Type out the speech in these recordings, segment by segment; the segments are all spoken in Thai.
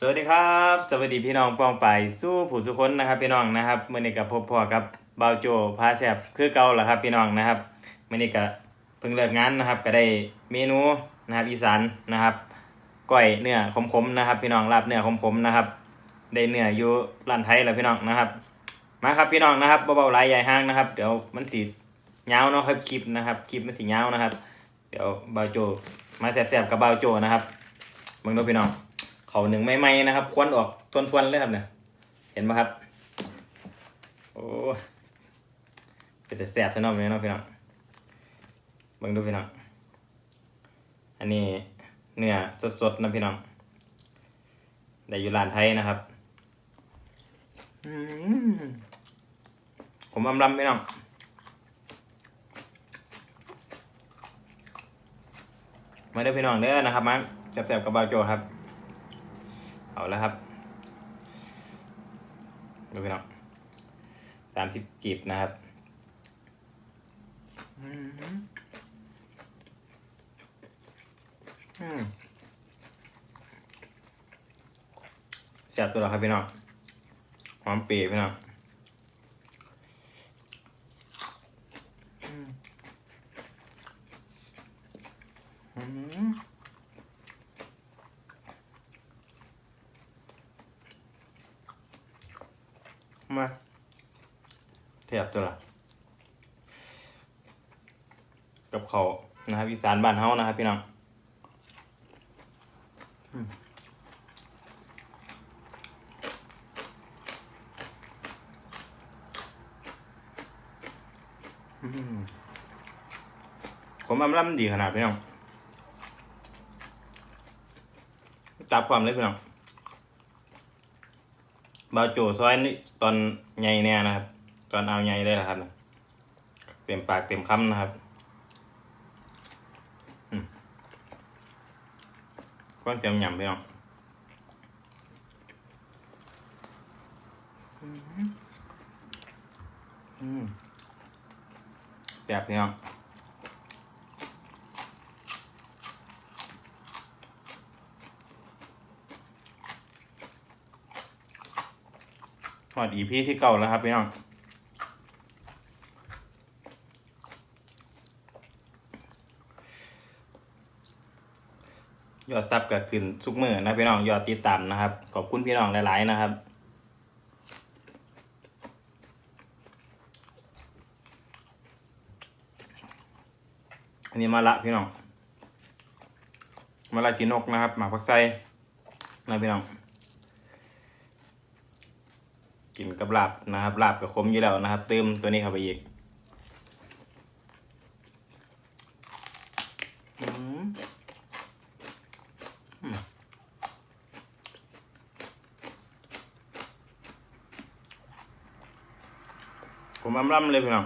สวัสดีครับ สวัสดีพี่น้องปองไปายสู้ผู้สุคนนะครับ พี่น้องนะครับมื่อนี้กับพบพ่อกับเบาโจพาแซบคือเก่าแหละครับพี่น้องนะครับมื่อนี้ก็เพิ่งเลิกงานนะครับ ก็ได้เมนูนะครับอีสานนะครับก้อยเนื้อขมๆนะครับ พี่น้องลาบเนื้อขมๆนะครับ ได้เนื้ออยู่ร้านไทยแล้วพี่น้องนะครับ มาครับพี่น้องนะครับเบาๆลายใหญ่ห้างนะครับ เดี๋ยวมันสียาเนาะครับคลิปนะครับคลิปมันสียานะครับ เดี๋ยวเบาโจมาแซบๆกับเบาโจนะครับมึงดูพี่น้อง เขาหนึ่งไม่ไม่นะครับ ควนออกทวนทวนๆเลยครับเนี่ยเห็นไหมครับ โอ้เป็นแต่แสบซะเนาะแม่เนาะพี่น้องเบิ่งดูพี่น้องอันนี้เนื้อสดๆนะพี่น้องได้อยู่ร้านไทยนะครับผมอำลำพี่น้องมาเด้อพี่น้องเด้อนะครับมาแสบๆกับบาโจครับ เอาแล้วครับดูพี่น้องสามสิบกีบนะครับอืมอืมแซ่บตัวแล้วครับพี่น้องหอมเปรี้ยวพี่น้องอืมอืม มา เทียบตัวละกับเขานะครับอีสานบ้านเฮานะครับพี่น้องอืมอืมผมอำดีขนาดพี่น้องจับความเลยพี่น้องบาโจซอยนี่ตอนใหญ่เนี่ยนะครับ ตอนเอาใหญ่ได้แล้วครับเต็มปากเต็มคำนะครับก้อนเต็มยำพี่น้องแซ่บพี่น้องหอดอีพีที่เก่าแล้วครับพี่น้อง ยอดซับก็ขึ้นทุกมือนะพี่น้องยอดติดตามนะครับ ขอบคุณพี่น้องหลายๆนะครับอันนี้มาละพี่น้อง มาละจีนกนะครับ หมากพักไส้นะพี่น้อง กินกับลาบนะครับลาบกับขมอยู่แล้วนะครับ เติมตัวนี้เข้าไปอีกอืมอืมผ มอำล่ำเลยพี่น้อง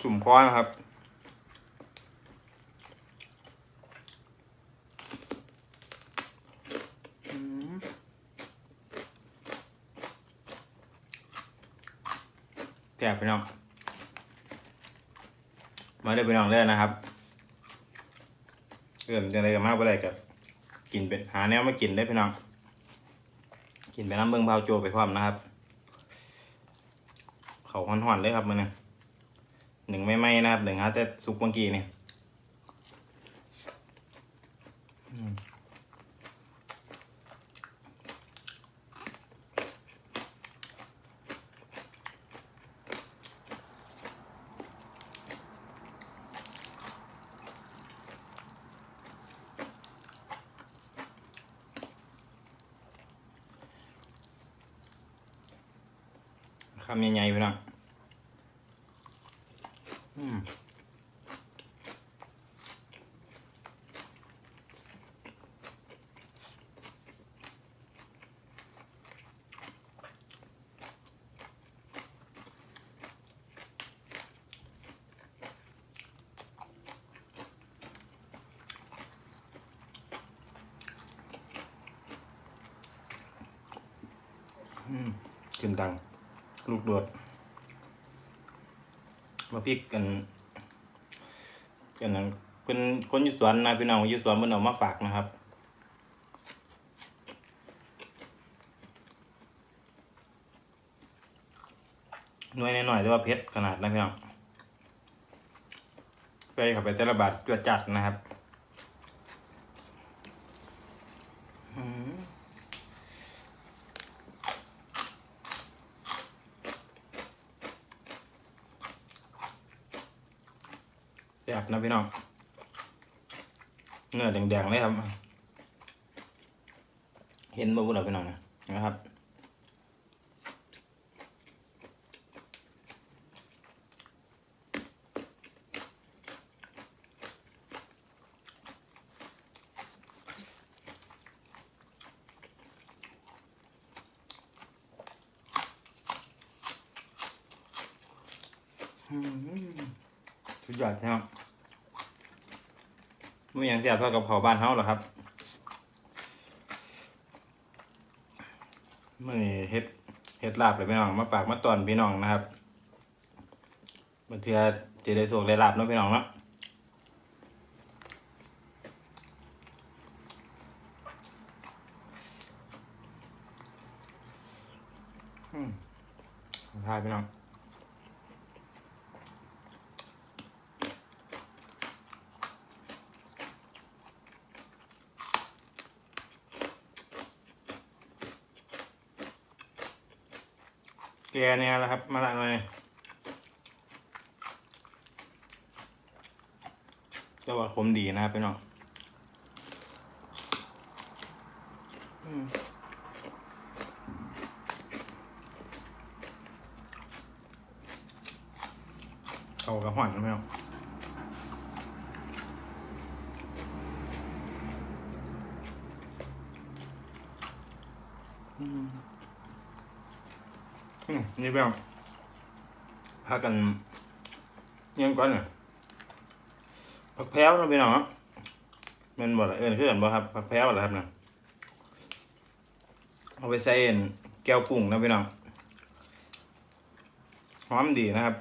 กลุ่มคอนะครับแซ่พี่น้อง มาเด้พี่น้องเด้อนะครับเอื่นจะอะไรกันมากไปเลยกับกินเป็นหาแนวมากินได้พี่น้อง กินไปน้ำเบิ้งเผาโจไปพร้อมนะครับ เขาห่อนๆเลยครับมันเนี่หนึ่งไม่ไหมนะครับหนึ่งฮะแต่ซุปเมื่อกี้นี่อืมคำใหญ่ๆพี่น้อง ขึ้นดัง ลูกโดด มาพริกกันกันนั้นเป็นคนยุสวนนายพี่น้องยุสวนเพิ่นเอามาฝากนะครับหน่อยหน่อยแต่ว่าเพชรขนาดนะพี่น้องใส่เข้าไปแต่ละบาทจวดจัดนะครับ ซ่บนะพี่น้องเนื้อแดงๆเลยครับ เห็นบ่บุหรอพี่น้องนะนะครับอืมสุดยอดนะครับ ไม่อย่างเสียบเท่ากับเผาบ้านเฮาหรอครับมื่อนี้เฮ็ดเฮ็ดลาบเลยพี่น้องมาฝากมาตอนพี่น้องนะครับบางเทื่อจะได้สวกได้ลาบเนาะพี่น้องเนาะอืมขอบคุณพี่น้อง แกเนี่ยแหละครับ มาละหน่อยก็ว่าคมดีนะครับพี่น้องอืมเขากับหวานนะพี่น้องอืมอืม นี่แบบพากันยังก่อนน่ะผักแพ้วเนาะพี่น้องมันบ่ละเอิ้นคือกันบ่ครับผักแพ้วเหรครับน่ะเอาไปใส่เอ็นแก้วกุ้งนะพี่น้องหอมดีนะครับ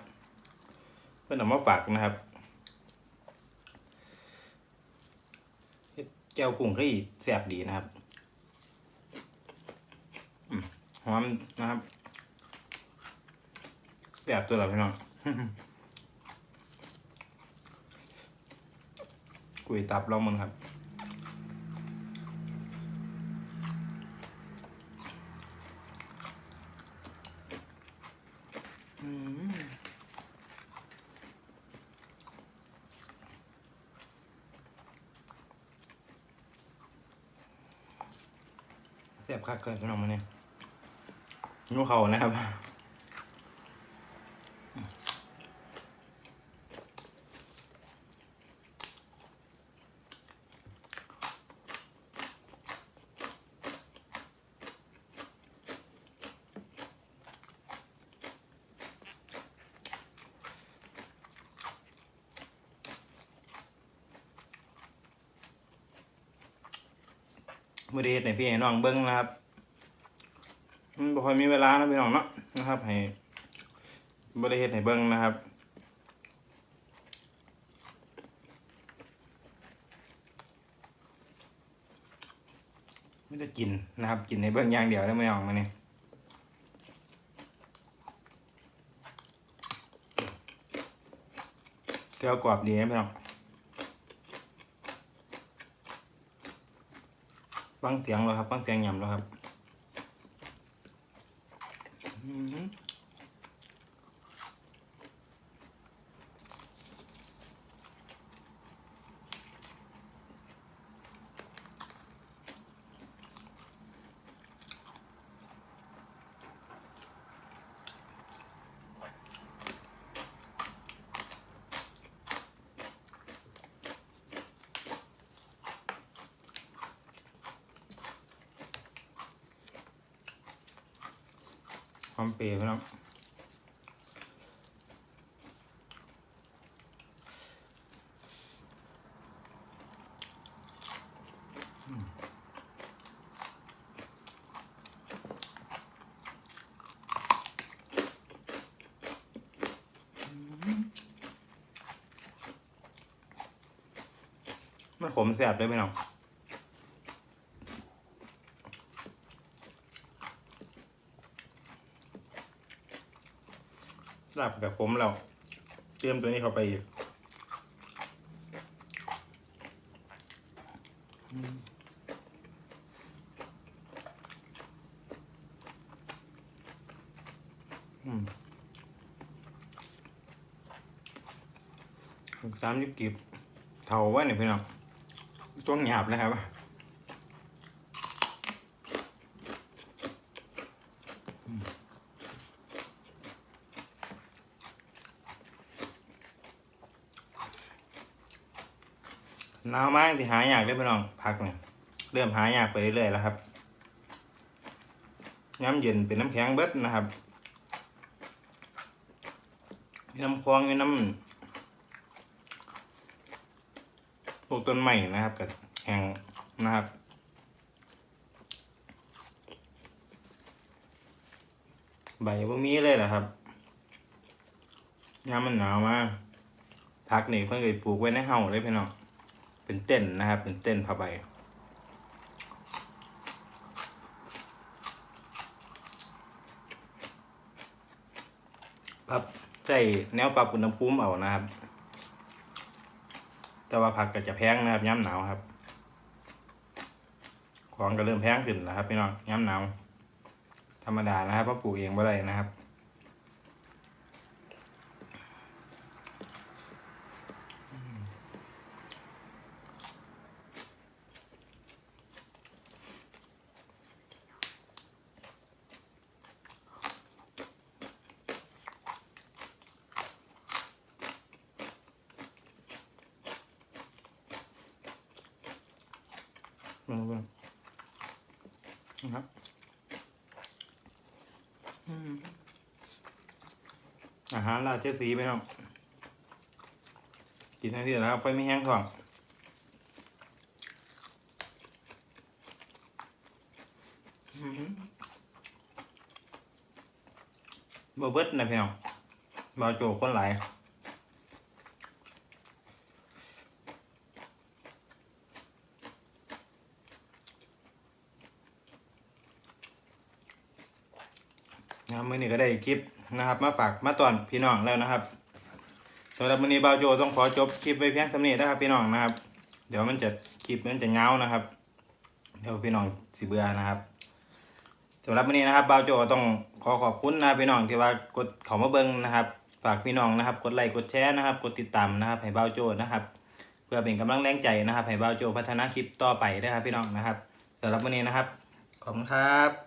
เพิ่นเอามาฝากนะครับแก้วกุ้งก็อีแซ่บดีนะครับหอมนะครับ แสบตัวเราพี่น้องกุยตับลองมึงครับแสบคักเกินพี่น้องมาเนี่ยนูเขานะครับ มือดีเฮ็ดให้พี่ให้น้องเบิ้งนะครับมันบ่ค่อยมีเวลานะพี่น้องเนาะนะครับให้บ่ได้เฮ็ดให้เบิ้งนะครับไม่ได้กินนะครับ กินในเบิ้งอย่างเดียวได้ไม่ออกมาเนี่ยแก้วกรอบดีนะพี่น้อง ฟังเสียงแล้วครับฟังเสียงยำแล้วครับ มความเปรี้ยวพี่น้องอืมมันขมแสบด้วยพี่น้อง ลาบกับผมเราเตรียมตัวนี้เข้าไปอีกสามยิบกิบเท่าว่าเนี่ยพี่น้องช่วงหยาบเลยครับ นาวมากที่หายากเลยพี่น้องพักเนี่ยเริ่มหายากไปเรื่อยๆแล้วครับน้ำเย็นเป็นน้ำแข็งเบิดนะครับมีน้ำคลองมีน้ำปลูกต้นใหม่นะครับกับแห้งนะครับใบพวกนี้เลยเหรอครับยามมันหนาวมากพักนี่เพิ่งเคยปลูกไว้ในเฮาเลยพี่น้อง เป็นเต้นนะครับ เป็นเต้นผ้าใบปรับใส่แนวปรับอุณหภูมิเอานะครับ แต่ว่าผักก็จะแพงนะครับย้ำหนาวครับ ของก็เริ่มแพงขึ้นแล้วครับพี่น้องย้ำหนาวธรรมดานะครับเพราะปลูกเองบ่ได้นะครับ เบิ่งเบิ่งนะครับอาหารราชสีห์ไปน้องกินให้ที่นะครับไปไม่แห้งท้องอืมบ่เบิดนะพี่น้องบ่โจคนหลาย นะครับมื่ อนี้ก็ได้คลิปนะครับ มาฝากมาตอนพี่น้องแล้วนะครับสำหรับมื่อนี้บาวโจต้องขอจบคลิปไว้เพียงเท่านี้นะครับพี่น้องนะครับ เดี๋ยวมันจะคลิปมันจะเงานะครับ เดี๋ยวพี่น้องสิเบื่อนะครับสำหรับวันนี้นะครับบาวโจต้องขอขอบคุณนะพี่น้องที่ว่ากดเขามาเบิ้งนะครับ ฝากพี่น้องนะครับ กดไลค์กดแชร์นะครับ กดติดตามนะครับ ให้บาวโจนะครับ เพื่อเป็นกำลังแรงใจนะครับ ให้บาวโจพัฒนาคลิปต่อไปนะครับพี่น้องนะครับสำหรับวันนี้นะครับขอบคุณครับ